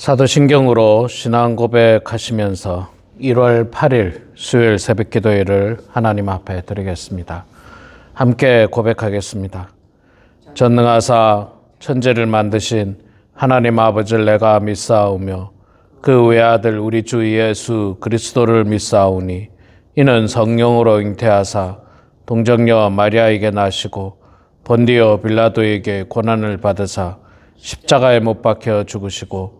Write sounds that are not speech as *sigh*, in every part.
사도신경으로 신앙 고백하시면서 1월 8일 수요일 새벽 기도회를 하나님 앞에 드리겠습니다. 함께 고백하겠습니다. 전능하사 천지를 만드신 하나님 아버지를 내가 믿사오며 그 외아들 우리 주 예수 그리스도를 믿사오니 이는 성령으로 잉태하사 동정녀 마리아에게 나시고 본디오 빌라도에게 고난을 받으사 십자가에 못 박혀 죽으시고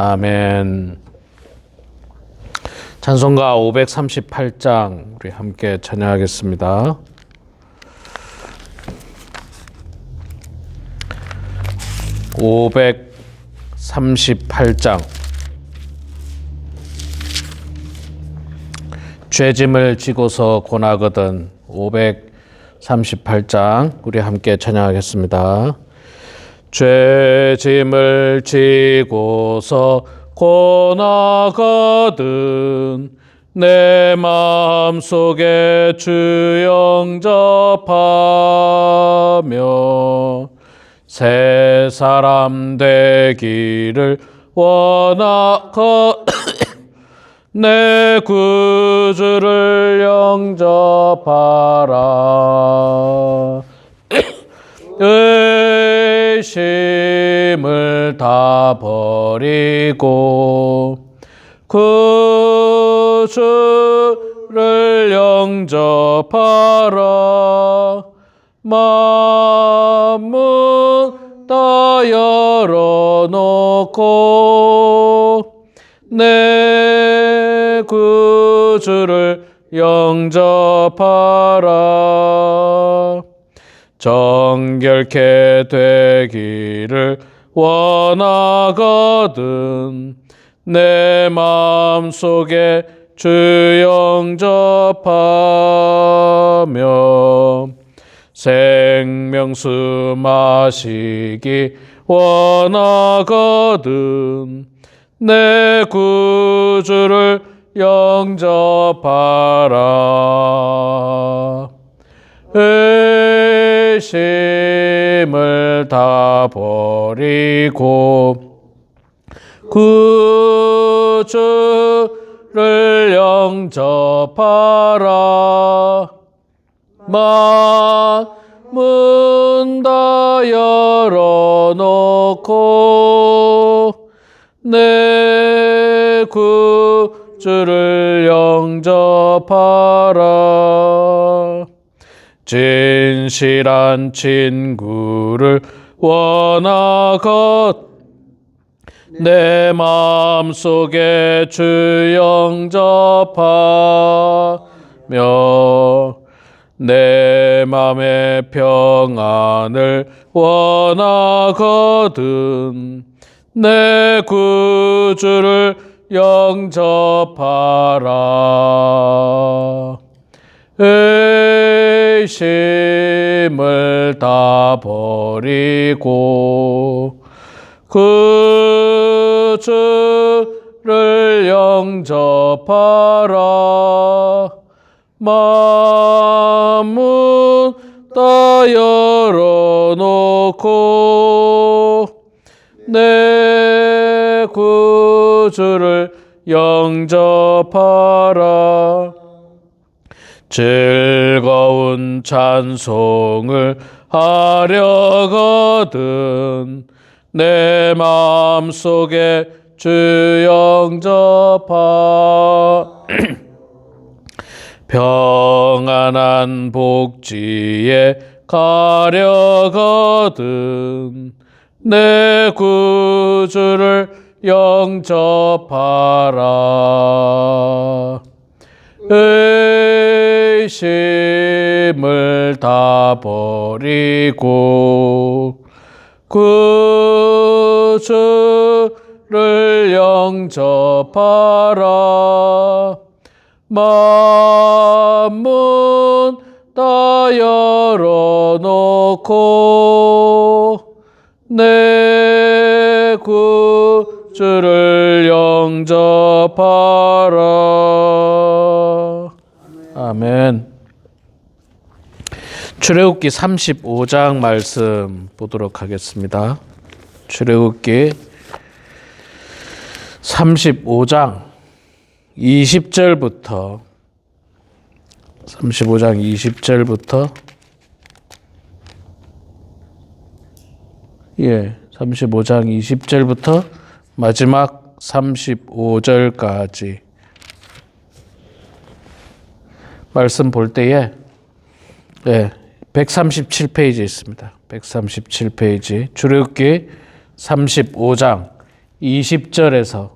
아멘. 찬송가 538장 우리 함께 찬양하겠습니다. 538장 죄짐을 지고서 고나거든 538장 우리 함께 찬양하겠습니다. 죄짐을 지고서 고나거든 내 마음속에 주 영접하며 새 사람 되기를 원하거 *coughs* 내 구주를 영접하라 *coughs* 의심을 다 버리고 구주를 영접하라 마음은 다 열어놓고 내 구주를 영접하라 정결케 되기를 원하거든. 내 마음속에 주 영접하며 생명수 마시기 원하거든. 내 구주를 영접하라 의심을 다 버리고 구주를 영접하라. 마문 다 열어놓고 내 구주를 영접하라 진실한 친구를 원하것. 내 마음속에 주 영접하며 내 맘의 평안을 원하거든. 내 구주를 영접하라 의심을 다 버리고 구주를 영접하라. 마음은 다 열어놓고 내 구주를 영접하라 즐거운 찬송을 하려거든. 내 마음속에 주 영접하. *clears throat* 평안한 복지에 가려거든. 내 구주를 영접하라 의심을 다 버리고 구주를 영접하라. 만문 다 열어놓고 내 구주를 영접하라 아멘 출애굽기 35장 말씀 보도록 하겠습니다. 출애굽기 35장 20절부터 35장 20절부터 예, 35장 20절부터 마지막 35절까지 말씀 볼 때에 예, 137페이지 있습니다. 137페이지 출애굽기 35장 20절에서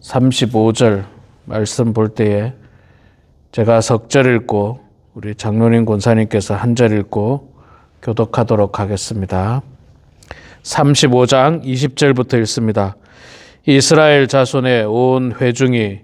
35절 말씀 볼 때에 제가 석절 읽고 우리 장로님 권사님께서 한 절 읽고 교독하도록 하겠습니다. 35장 20절부터 읽습니다. 이스라엘 자손의 온 회중이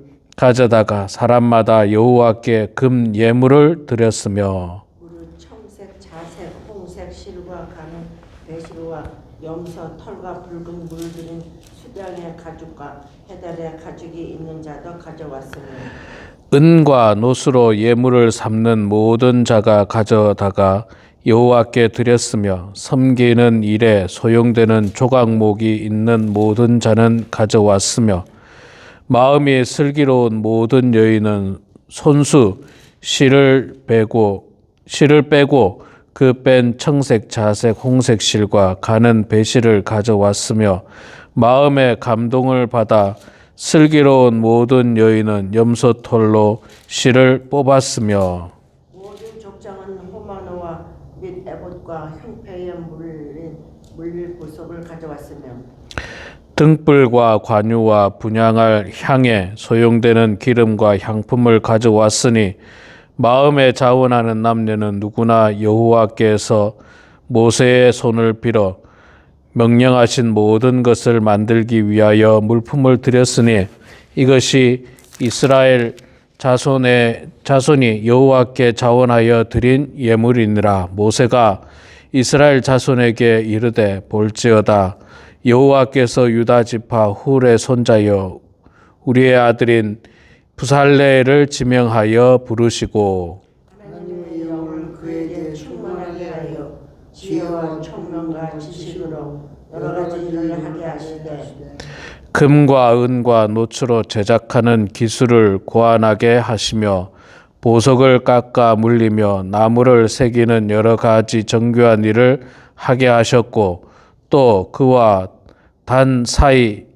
가져다가 사람마다 여호와께 금 예물을 드렸으며 청색, 자색, 홍색, 실과 가는 배실과 염소, 털과 붉은 물들인 수량의 가죽과 해달의 가죽이 있는 자도 가져왔으며 은과 노수로 예물을 삼는 모든 자가 가져다가 여호와께 드렸으며 섬기는 일에 소용되는 조각목이 있는 모든 자는 가져왔으며 마음이 슬기로운 모든 여인은 손수 실을 빼고 실을 빼고 그 뺀 청색, 자색, 홍색 실과 가는 배실을 가져왔으며 마음의 감동을 받아 슬기로운 모든 여인은 염소 털로 실을 뽑았으며 모든 족장은 호마노와 및 에봇과 형패에 물린 물릴 보석을 가져왔으며 등불과 관유와 분양할 향에 소용되는 기름과 향품을 가져왔으니 마음에 자원하는 남녀는 누구나 여호와께서 모세의 손을 빌어 명령하신 모든 것을 만들기 위하여 물품을 드렸으니 이것이 이스라엘 자손의 자손이 여호와께 자원하여 드린 예물이니라. 모세가 이스라엘 자손에게 이르되 볼지어다 여호와께서 유다 지파 훌의 손자여 우리의 아들인 부살레를 지명하여 부르시고 하나님의 영을 그에게 충만하게 하여 지혜와 총명과 지식으로 여러 가지 일을 하게 하시되 금과 은과 노추로 제작하는 기술을 고안하게 하시며 보석을 깎아 물리며 나무를 새기는 여러 가지 정교한 일을 하게 하셨고 또 그와 단 사이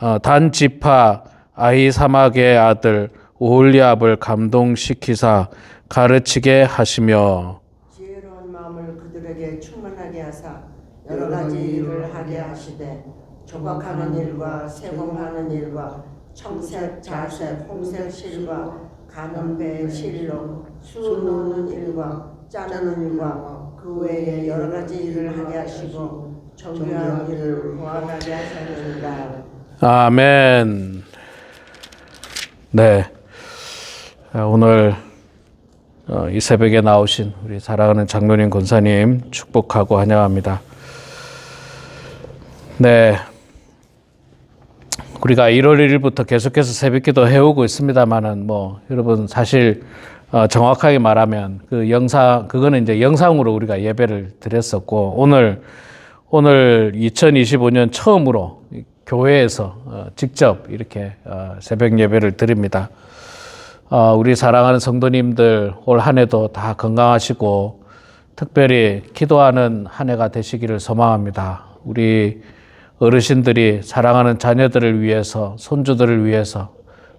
어, 단 지파 아히사막의 아들 오홀리압을 감동시키사 가르치게 하시며 지혜로운 마음을 그들에게 충만하게 하사 여러 가지 일을 하게 하시되 조각하는 일과 세공하는 일과 청색, 자색, 홍색 실과 가는 배 실로 수 놓는 일과 짜는 일과 그 외에 여러 가지 일을 하게 하시고 일을 보완하게 하셨느니라. 아멘. 네. 아, 오늘 어, 이 새벽에 나오신 우리 사랑하는 장로님 권사님 축복하고 환영합니다. 네. 우리가 1월 1일부터 계속해서 새벽기도 해오고 있습니다만은 뭐 여러분 사실 어, 정확하게 말하면 그 영상 그거는 이제 영상으로 우리가 예배를 드렸었고 오늘 오늘 2025년 처음으로 교회에서 어, 직접 이렇게 어, 새벽 예배를 드립니다. 어, 우리 사랑하는 성도님들 올 한 해도 다 건강하시고 특별히 기도하는 한 해가 되시기를 소망합니다. 우리 어르신들이 사랑하는 자녀들을 위해서, 손주들을 위해서,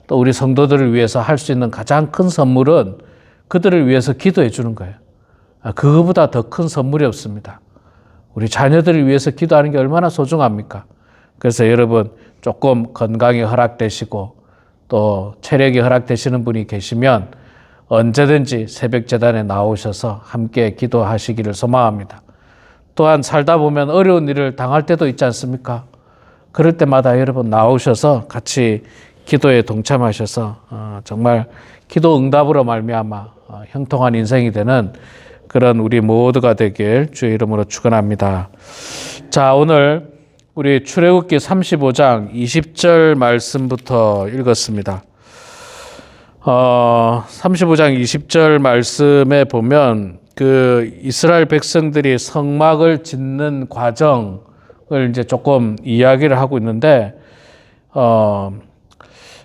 또 우리 성도들을 위해서 할 수 있는 가장 큰 선물은 그들을 위해서 기도해 주는 거예요. 아, 그거보다 더 큰 선물이 없습니다. 우리 자녀들을 위해서 기도하는 게 얼마나 소중합니까? 그래서 여러분 조금 건강이 허락되시고 또 체력이 허락되시는 분이 계시면 언제든지 새벽 재단에 나오셔서 함께 기도하시기를 소망합니다. 또한 살다 보면 어려운 일을 당할 때도 있지 않습니까? 그럴 때마다 여러분 나오셔서 같이 기도에 동참하셔서 어, 정말 기도 응답으로 말미암아 어, 형통한 인생이 되는 그런 우리 모두가 되길 주의 이름으로 축원합니다. 자, 오늘 우리 출애굽기 35장 20절 말씀부터 읽었습니다. 어, 35장 20절 말씀에 보면 그 이스라엘 백성들이 성막을 짓는 과정을 이제 조금 이야기를 하고 있는데 어,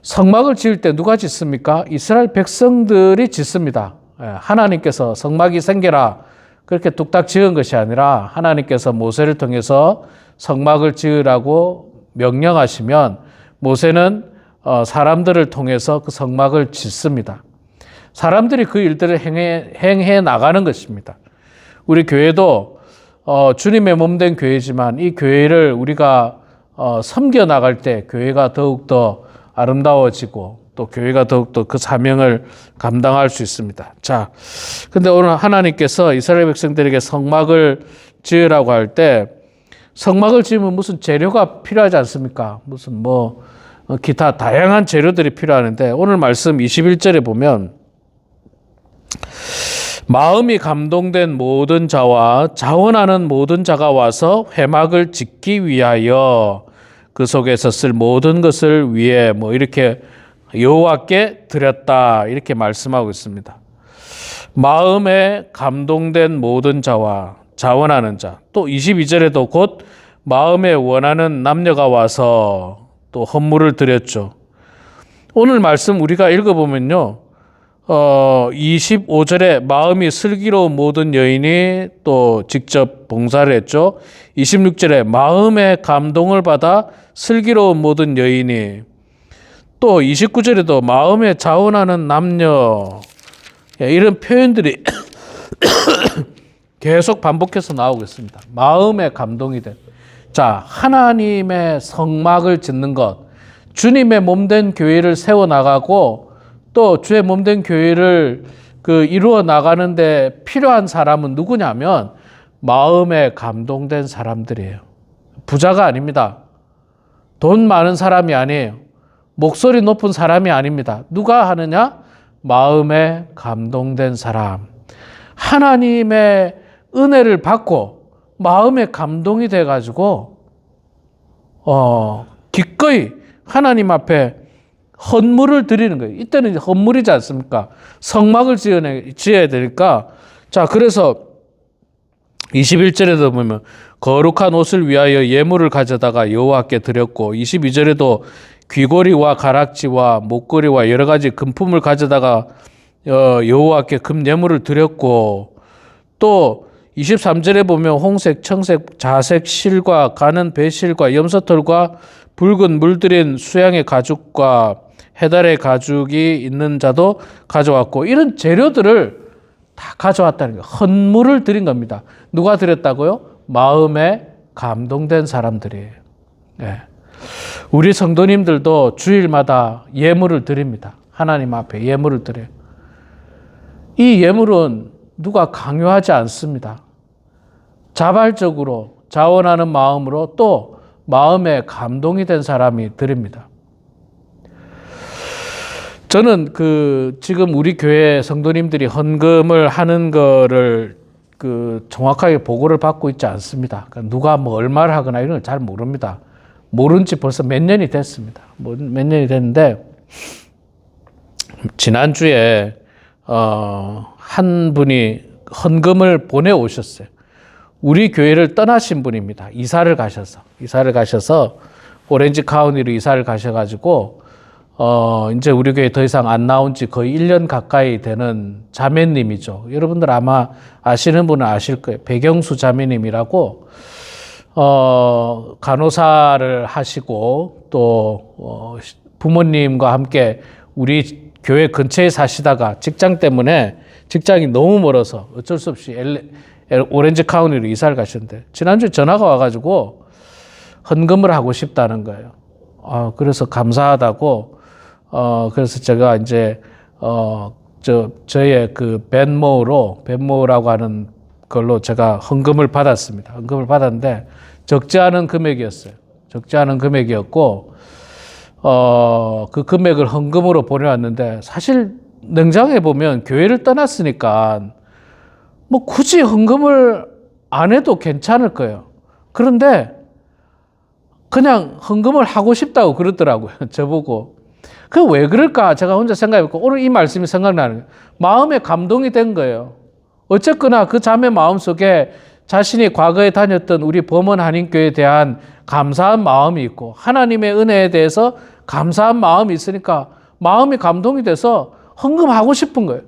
성막을 지을 때 누가 짓습니까? 이스라엘 백성들이 짓습니다. 예, 하나님께서 성막이 생겨라 그렇게 뚝딱 지은 것이 아니라 하나님께서 모세를 통해서 성막을 지으라고 명령하시면 모세는 어, 사람들을 통해서 그 성막을 짓습니다. 사람들이 그 일들을 행해, 행해 나가는 것입니다. 우리 교회도 어, 주님의 몸 된 교회지만 이 교회를 우리가 어, 섬겨 나갈 때 교회가 더욱더 아름다워지고 또 교회가 더욱더 그 사명을 감당할 수 있습니다. 자, 근데 오늘 하나님께서 이스라엘 백성들에게 성막을 지으라고 할 때 성막을 지으면 무슨 재료가 필요하지 않습니까? 무슨 뭐 어, 기타 다양한 재료들이 필요하는데 오늘 말씀 21절에 보면 마음이 감동된 모든 자와 자원하는 모든 자가 와서 회막을 짓기 위하여 그 속에서 쓸 모든 것을 위해 뭐 이렇게 여호와께 드렸다 이렇게 말씀하고 있습니다. 마음에 감동된 모든 자와 자원하는 자. 또 22절에도 곧 마음에 원하는 남녀가 와서 또 헌물을 드렸죠. 오늘 말씀 우리가 읽어보면요. 어, 25절에 마음이 슬기로운 모든 여인이 또 직접 봉사를 했죠. 26절에 마음의 감동을 받아 슬기로운 모든 여인이 또 29절에도 마음에 자원하는 남녀 예, 이런 표현들이 *coughs* 계속 반복해서 나오고 있습니다. 마음에 감동이 된. 자, 하나님의 성막을 짓는 것, 주님의 몸된 교회를 세워 나가고 또 주의 몸된 교회를 그 이루어 나가는데 필요한 사람은 누구냐면 마음에 감동된 사람들이에요. 부자가 아닙니다. 돈 많은 사람이 아니에요. 목소리 높은 사람이 아닙니다. 누가 하느냐? 마음에 감동된 사람. 하나님의 은혜를 받고 마음에 감동이 돼 가지고 어, 기꺼이 하나님 앞에 헌물을 드리는 거예요. 이때는 헌물이지 않습니까? 성막을 지어내, 지어야 되니까. 자, 그래서 21절에도 보면 거룩한 옷을 위하여 예물을 가져다가 여호와께 드렸고 22절에도 귀고리와 가락지와 목걸이와 여러 가지 금품을 가져다가 어, 여호와께 금예물을 드렸고 또 23절에 보면 홍색, 청색, 자색 실과 가는 배실과 염소털과 붉은 물들인 수양의 가죽과 해달의 가죽이 있는 자도 가져왔고 이런 재료들을 다 가져왔다는 거예요. 헌물을 드린 겁니다. 누가 드렸다고요? 마음에 감동된 사람들이에요. 네. 우리 성도님들도 주일마다 예물을 드립니다. 하나님 앞에 예물을 드려요. 이 예물은 누가 강요하지 않습니다. 자발적으로 자원하는 마음으로 또 마음에 감동이 된 사람이 드립니다. 저는 그 지금 우리 교회 성도님들이 헌금을 하는 거를 그 정확하게 보고를 받고 있지 않습니다. 그러니까 누가 뭐 얼마를 하거나 이런 걸 잘 모릅니다. 모른 지 벌써 몇 년이 됐습니다. 뭐몇 년이 됐는데 지난주에 어, 한 분이 헌금을 보내 오셨어요. 우리 교회를 떠나신 분입니다. 이사를 가셔서 이사를 가셔서 오렌지 카운티로 이사를 가셔가지고 어 이제 우리 교회 더 이상 안 나온 지 거의 1년 가까이 되는 자매님이죠. 여러분들 아마 아시는 분은 아실 거예요. 배경수 자매님이라고 어, 간호사를 하시고 또 어, 부모님과 함께 우리 교회 근처에 사시다가 직장 때문에 직장이 너무 멀어서 어쩔 수 없이 엘, 엘- 오렌지 카운티로 이사를 가셨는데 지난주에 전화가 와가지고 헌금을 하고 싶다는 거예요. 아, 그래서 감사하다고 어, 그래서 제가 이제 어, 저 저의 그 벤모로 벤모라고 하는 걸로 제가 헌금을 받았습니다. 헌금을 받았는데 적지 않은 금액이었어요. 적지 않은 금액이었고 어, 그 금액을 헌금으로 보내왔는데 사실 냉장해 보면 교회를 떠났으니까 뭐 굳이 헌금을 안 해도 괜찮을 거예요. 그런데 그냥 헌금을 하고 싶다고 그러더라고요. *laughs* 저보고. 그 왜 그럴까? 제가 혼자 생각해보고 오늘 이 말씀이 생각나는 거예요. 마음에 감동이 된 거예요. 어쨌거나 그 자매 마음 속에 자신이 과거에 다녔던 우리 범원 한인교회에 대한 감사한 마음이 있고 하나님의 은혜에 대해서 감사한 마음이 있으니까 마음이 감동이 돼서 헌금하고 싶은 거예요.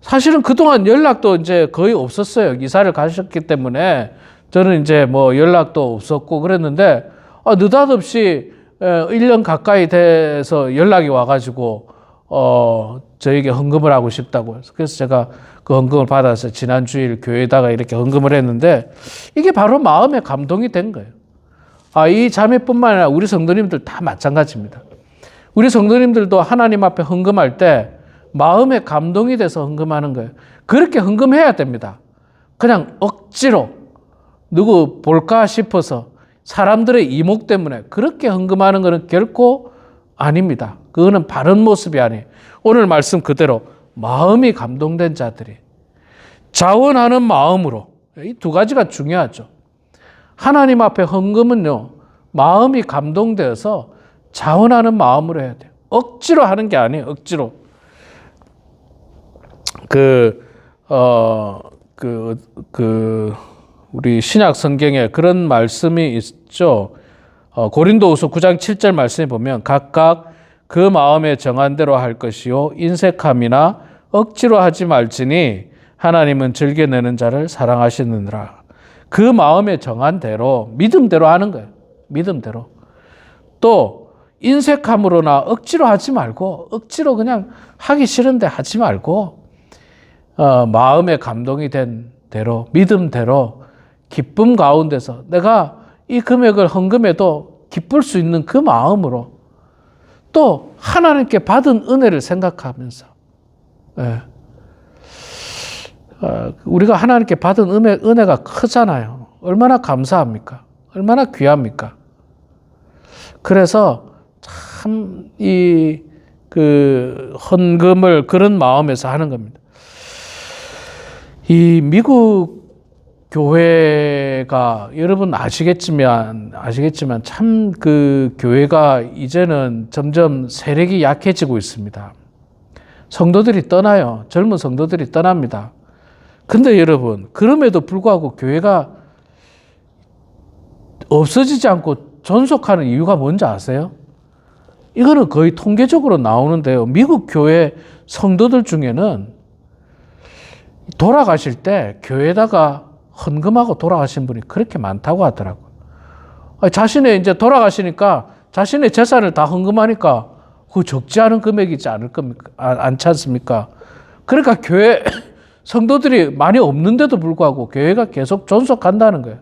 사실은 그동안 연락도 이제 거의 없었어요. 이사를 가셨기 때문에 저는 이제 뭐 연락도 없었고 그랬는데 아, 느닷없이 에, 1년 가까이 돼서 연락이 와가지고 어, 저에게 헌금을 하고 싶다고 해서 그래서 제가 그 헌금을 받아서 지난 주일 교회에다가 이렇게 헌금을 했는데 이게 바로 마음에 감동이 된 거예요. 아, 이 자매뿐만 아니라 우리 성도님들 다 마찬가지입니다. 우리 성도님들도 하나님 앞에 헌금할 때 마음에 감동이 돼서 헌금하는 거예요. 그렇게 헌금해야 됩니다. 그냥 억지로 누구 볼까 싶어서 사람들의 이목 때문에 그렇게 헌금하는 것은 결코 아닙니다. 그거는 바른 모습이 아니에요. 오늘 말씀 그대로 마음이 감동된 자들이 자원하는 마음으로 이 두 가지가 중요하죠. 하나님 앞에 헌금은요, 마음이 감동되어서 자원하는 마음으로 해야 돼요. 억지로 하는 게 아니에요, 억지로. 그, 어, 그, 그, 우리 신약 성경에 그런 말씀이 있죠. 어, 고린도후서 9장 7절 말씀에 보면 각각 그 마음에 정한 대로 할 것이요 인색함이나 억지로 하지 말지니 하나님은 즐겨내는 자를 사랑하시느니라. 그 마음에 정한 대로 믿음대로 하는 거예요. 믿음대로. 또 인색함으로나 억지로 하지 말고 억지로 그냥 하기 싫은데 하지 말고 어, 마음에 감동이 된 대로 믿음대로 기쁨 가운데서 내가 이 금액을 헌금해도 기쁠 수 있는 그 마음으로 또 하나님께 받은 은혜를 생각하면서 예. 어, 우리가 하나님께 받은 은혜, 은혜가 크잖아요. 얼마나 감사합니까? 얼마나 귀합니까? 그래서 참 이 그 헌금을 그런 마음에서 하는 겁니다. 이 미국 교회가 여러분 아시겠지만 아시겠지만 참 그 교회가 이제는 점점 세력이 약해지고 있습니다. 성도들이 떠나요. 젊은 성도들이 떠납니다. 근데 여러분 그럼에도 불구하고 교회가 없어지지 않고 존속하는 이유가 뭔지 아세요? 이거는 거의 통계적으로 나오는데요. 미국 교회 성도들 중에는 돌아가실 때 교회에다가 헌금하고 돌아가신 분이 그렇게 많다고 하더라고요. 자신의 이제 돌아가시니까 자신의 재산을 다 헌금하니까 그 적지 않은 금액이지 않을 겁니까? 아, 않지 않습니까? 그러니까 교회 *coughs* 성도들이 많이 없는데도 불구하고 교회가 계속 존속한다는 거예요.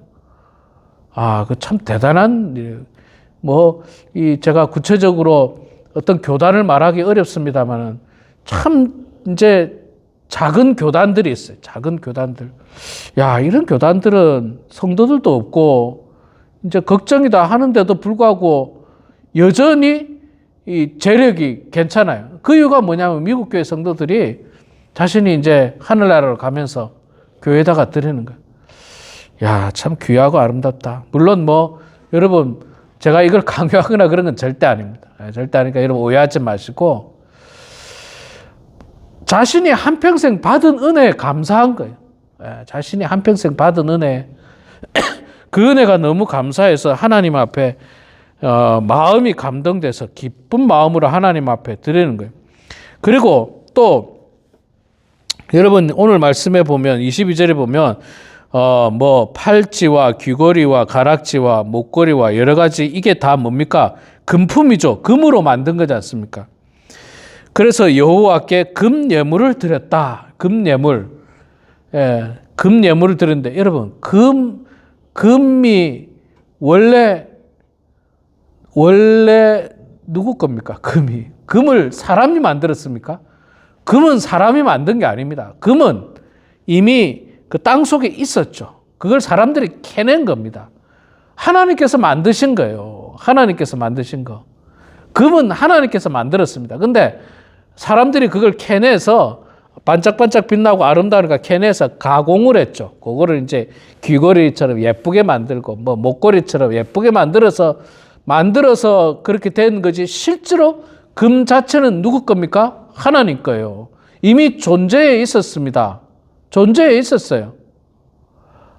아, 그 참 대단한 일. 뭐, 이 제가 구체적으로 어떤 교단을 말하기 어렵습니다만은 참 이제 작은 교단들이 있어요. 작은 교단들. 야, 이런 교단들은 성도들도 없고 이제 걱정이 다 하는데도 불구하고 여전히 이 재력이 괜찮아요. 그 이유가 뭐냐면 미국 교회 성도들이 자신이 이제 하늘나라로 가면서 교회에다가 드리는 거예요. 야, 참 귀하고 아름답다. 물론 뭐 여러분 제가 이걸 *laughs* 강요하거나 그런 건 절대 아닙니다. 예, 절대 아니니까 여러분 오해하지 마시고 자신이 한평생 받은 은혜에 감사한 거예요. 예, 자신이 한평생 받은 은혜 그 은혜가 너무 감사해서 하나님 앞에 어, 마음이 감동돼서 기쁜 마음으로 하나님 앞에 드리는 거예요. 그리고 또 여러분 오늘 말씀에 보면 22절에 보면 어, 뭐 팔찌와 귀걸이와 가락지와 목걸이와 여러 가지 이게 다 뭡니까? 금품이죠. 금으로 만든 거지 않습니까? 그래서 여호와께 금 예물을 드렸다. 금 예물. 예, 금 예물을 드렸는데 여러분, 금 금이 원래 원래 누구 겁니까? 금이. 금을 사람이 만들었습니까? 금은 사람이 만든 게 아닙니다. 금은 이미 그 땅 속에 있었죠. 그걸 사람들이 캐낸 겁니다. 하나님께서 만드신 거예요. 하나님께서 만드신 거. 금은 하나님께서 만들었습니다. 근데 사람들이 그걸 캐내서 반짝반짝 빛나고 아름다우니까 캐내서 가공을 했죠. 그거를 이제 귀걸이처럼 예쁘게 만들고 뭐 목걸이처럼 예쁘게 만들어서 만들어서 그렇게 된 거지 실제로 금 자체는 누구 겁니까? 하나님 거예요. 이미 존재해 있었습니다. 존재해 있었어요.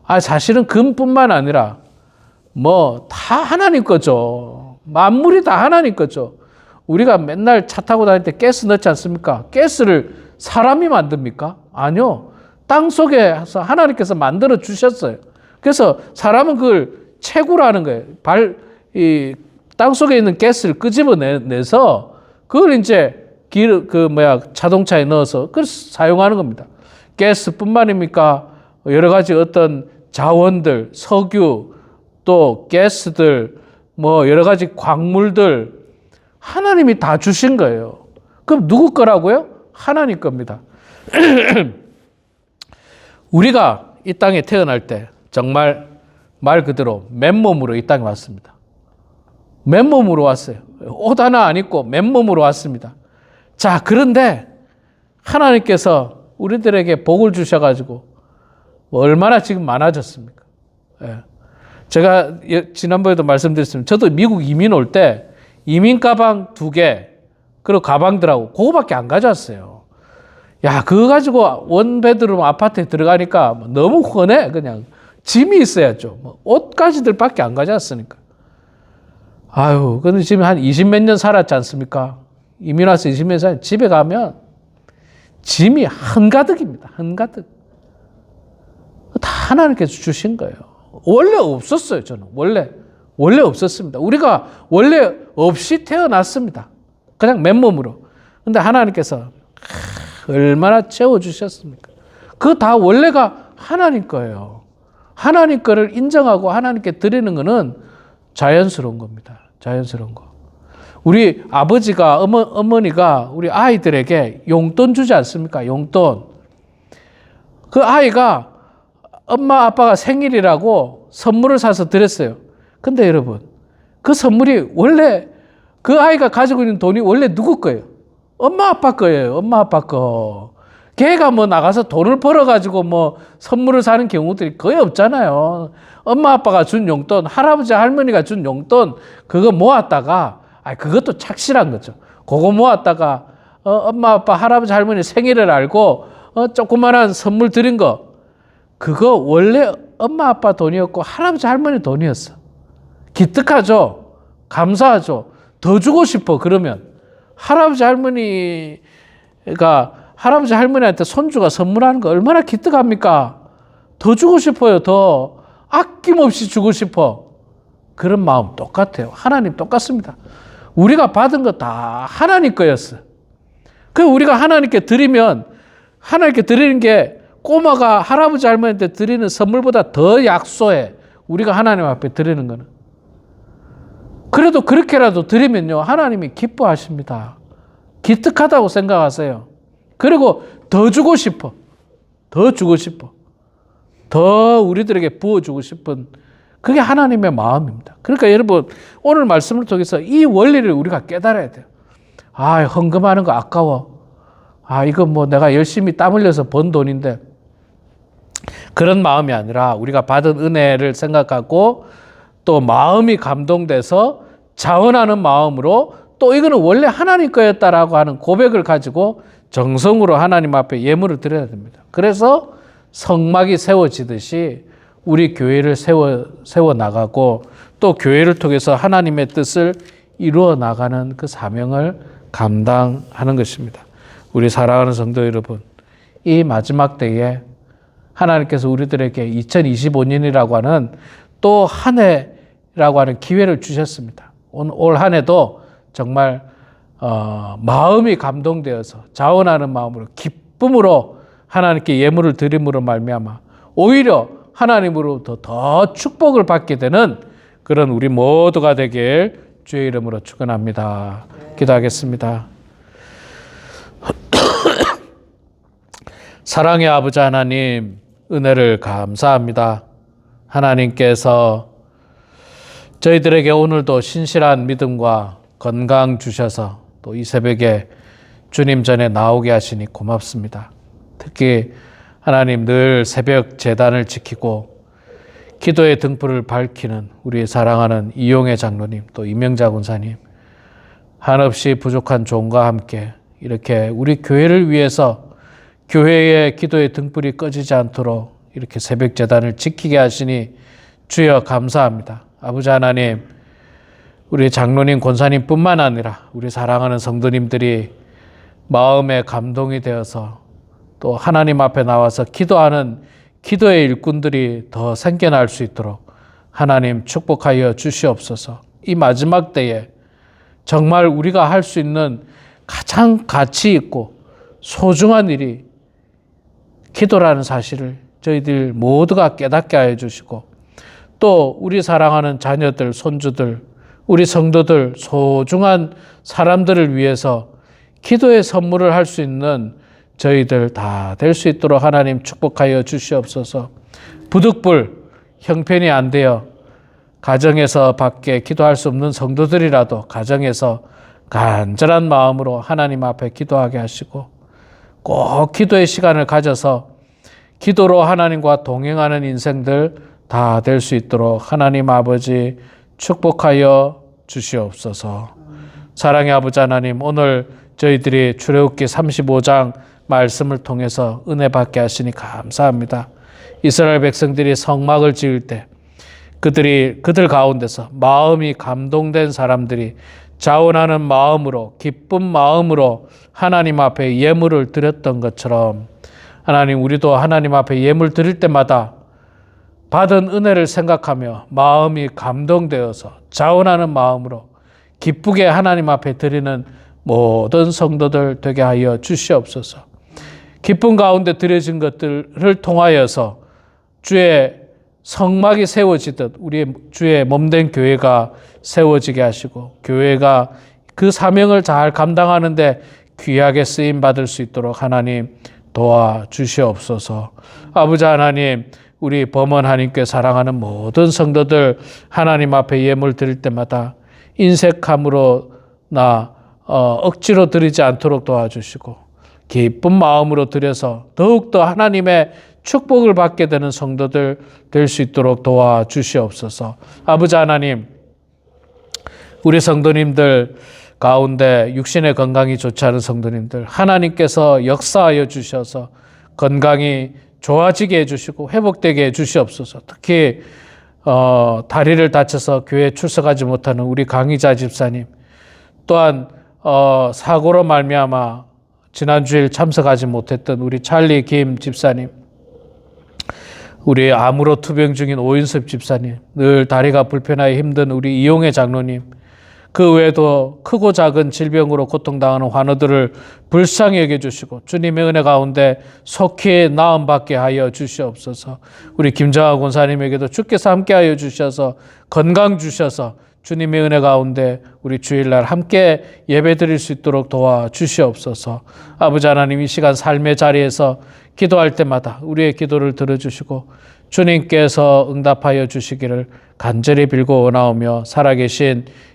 아, 사실은 금뿐만 아니라 뭐 다 하나님 거죠. 만물이 다 하나님 거죠. 우리가 맨날 차 타고 다닐 때 가스 넣지 않습니까? 가스를 사람이 만듭니까? 아니요. 땅 속에서 하나님께서 만들어 주셨어요. 그래서 사람은 그걸 채굴하는 거예요. 발, 이, 땅 속에 있는 가스를 끄집어내서 그걸 이제 길, 그 뭐야, 자동차에 넣어서 그걸 사용하는 겁니다. 가스뿐만입니까? 여러 가지 어떤 자원들, 석유, 또 가스들, 뭐 여러 가지 광물들 하나님이 다 주신 거예요. 그럼 누구 거라고요? 하나님 겁니다. *clears throat* 우리가 이 땅에 태어날 때 정말 말 그대로 맨몸으로 이 땅에 왔습니다. 맨몸으로 왔어요. 옷 하나 안 입고 맨몸으로 왔습니다. 자, 그런데 하나님께서 우리들에게 복을 주셔가지고 얼마나 지금 많아졌습니까? 예. 제가 예- 지난번에도 말씀드렸지만 저도 미국 이민 올 때 이민 가방 두 개, 그리고 가방들하고 그거밖에 안 가져왔어요. 야, 그거 가지고 원베드룸 아파트에 들어가니까 뭐 너무 훤해. 그냥 짐이 있어야죠. 뭐 옷가지들 밖에 안 가져왔으니까. 아유, 근데 지금 한 20 몇 년 살았지 않습니까? 이민 와서 20몇년 집에 가면 짐이 한가득입니다. 한가득. 다 하나님께서 주신 거예요. 원래 없었어요, 저는. 원래. 원래 없었습니다. 우리가 원래 없이 태어났습니다. 그냥 맨몸으로. 근데 하나님께서 하, 얼마나 채워주셨습니까? 그 다 원래가 하나님 거예요. 하나님 거를 인정하고 하나님께 드리는 거는 자연스러운 겁니다. 자연스러운 거. 우리 아버지가 어머, 어머니가 우리 아이들에게 용돈 주지 않습니까? 용돈. 그 아이가 엄마 아빠가 생일이라고 선물을 사서 드렸어요. 근데 여러분, 그 선물이 원래 그 아이가 가지고 있는 돈이 원래 누구 거예요? 엄마 아빠 거예요. 엄마 아빠 거. 걔가 뭐 나가서 돈을 벌어가지고 뭐 선물을 사는 경우들이 거의 없잖아요. 엄마 아빠가 준 용돈, 할아버지 할머니가 준 용돈, 그거 모았다가, 아 그것도 착실한 거죠. 그거 모았다가, 어, 엄마 아빠 할아버지 할머니 생일을 알고, 어, 조그만한 선물 드린 거, 그거 원래 엄마 아빠 돈이었고 할아버지 할머니 돈이었어. 기특하죠. 감사하죠. 더 주고 싶어. 그러면 할아버지 할머니가 할아버지 할머니한테 손주가 선물하는 거 얼마나 기특합니까? 더 주고 싶어요. 더 아낌없이 주고 싶어. 그런 마음 똑같아요. 하나님 똑같습니다. 우리가 받은 거 다 하나님 거였어. 그 우리가 하나님께 드리면 하나님께 드리는 게 꼬마가 할아버지 할머니한테 드리는 선물보다 더 약소해. 우리가 하나님 앞에 드리는 거는. 그래도 그렇게라도 드리면요. 하나님이 기뻐하십니다. 기특하다고 생각하세요. 그리고 더 주고 싶어. 더 주고 싶어. 더 우리들에게 부어주고 싶은 그게 하나님의 마음입니다. 그러니까 여러분 오늘 말씀을 통해서 이 원리를 우리가 깨달아야 돼요. 아, 헌금하는 거 아까워. 아, 이거 뭐 내가 열심히 땀 흘려서 번 돈인데 그런 마음이 아니라 우리가 받은 은혜를 생각하고 또 마음이 감동돼서 자원하는 마음으로 또 이거는 원래 하나님 거였다라고 하는 고백을 가지고 정성으로 하나님 앞에 예물을 드려야 됩니다. 그래서 성막이 세워지듯이 우리 교회를 세워 세워 나가고 또 교회를 통해서 하나님의 뜻을 이루어 나가는 그 사명을 감당하는 것입니다. 우리 사랑하는 성도 여러분, 이 마지막 때에 하나님께서 우리들에게 2025년이라고 하는 또 한 해 라고 하는 기회를 주셨습니다. 올 한 해도 정말 어, 마음이 감동되어서 자원하는 마음으로 기쁨으로 하나님께 예물을 드림으로 말미암아 오히려 하나님으로부터 더 축복을 받게 되는 그런 우리 모두가 되길 주의 이름으로 축원합니다. 기도하겠습니다. *coughs* 사랑의 아버지 하나님 은혜를 감사합니다. 하나님께서 저희들에게 오늘도 신실한 믿음과 건강 주셔서 또 이 새벽에 주님 전에 나오게 하시니 고맙습니다. 특히 하나님 늘 새벽 재단을 지키고 기도의 등불을 밝히는 우리 사랑하는 이용의 장로님 또 이명자 군사님 한없이 부족한 종과 함께 이렇게 우리 교회를 위해서 교회의 기도의 등불이 꺼지지 않도록 이렇게 새벽 재단을 지키게 하시니 주여 감사합니다. 아버지 하나님 우리 장로님 권사님뿐만 아니라 우리 사랑하는 성도님들이 마음에 감동이 되어서 또 하나님 앞에 나와서 기도하는 기도의 일꾼들이 더 생겨날 수 있도록 하나님 축복하여 주시옵소서. 이 마지막 때에 정말 우리가 할 수 있는 가장 가치 있고 소중한 일이 기도라는 사실을 저희들 모두가 깨닫게 하여 주시고 또 우리 사랑하는 자녀들, 손주들, 우리 성도들, 소중한 사람들을 위해서 기도의 선물을 할 수 있는 저희들 다 될 수 있도록 하나님 축복하여 주시옵소서. 부득불 형편이 안 되어 가정에서 밖에 기도할 수 없는 성도들이라도 가정에서 간절한 마음으로 하나님 앞에 기도하게 하시고 꼭 기도의 시간을 가져서 기도로 하나님과 동행하는 인생들 다 될 수 있도록 하나님 아버지 축복하여 주시옵소서. 사랑의 아버지 하나님, 오늘 저희들이 출애굽기 35장 말씀을 통해서 은혜 받게 하시니 감사합니다. 이스라엘 백성들이 성막을 지을 때 그들이 그들 가운데서 마음이 감동된 사람들이 자원하는 마음으로 기쁜 마음으로 하나님 앞에 예물을 드렸던 것처럼 하나님 우리도 하나님 앞에 예물 드릴 때마다 받은 은혜를 생각하며 마음이 감동되어서 자원하는 마음으로 기쁘게 하나님 앞에 드리는 모든 성도들 되게 하여 주시옵소서. 기쁨 가운데 드려진 것들을 통하여서 주의 성막이 세워지듯 우리의 주의 몸된 교회가 세워지게 하시고 교회가 그 사명을 잘 감당하는데 귀하게 쓰임 받을 수 있도록 하나님 도와 주시옵소서. 아버지 하나님, 우리 범원 하나님께 사랑하는 모든 성도들 하나님 앞에 예물 드릴 때마다 인색함으로 나 어, 억지로 드리지 않도록 도와주시고 기쁜 마음으로 드려서 더욱더 하나님의 축복을 받게 되는 성도들 될 수 있도록 도와주시옵소서. 아버지 하나님, 우리 성도님들 가운데 육신의 건강이 좋지 않은 성도님들 하나님께서 역사하여 주셔서 건강이 좋아지게 해주시고 회복되게 해주시옵소서. 특히 어, 다리를 다쳐서 교회 출석하지 못하는 우리 강희자 집사님 또한 어, 사고로 말미암아 지난 주일 참석하지 못했던 우리 찰리 김 집사님 우리 암으로 투병 중인 오인섭 집사님, 늘 다리가 불편하여 힘든 우리 이용의 장로님, 그 외에도 크고 작은 질병으로 고통당하는 환우들을 불쌍히 여겨주시고 주님의 은혜 가운데 속히 나음 받게 하여 주시옵소서. 우리 김정아 권사님에게도 주께서 함께하여 주셔서 건강 주셔서 주님의 은혜 가운데 우리 주일날 함께 예배 드릴 수 있도록 도와 주시옵소서. 아버지 하나님 이 시간 삶의 자리에서 기도할 때마다 우리의 기도를 들어주시고 주님께서 응답하여 주시기를 간절히 빌고 원하오며 살아계신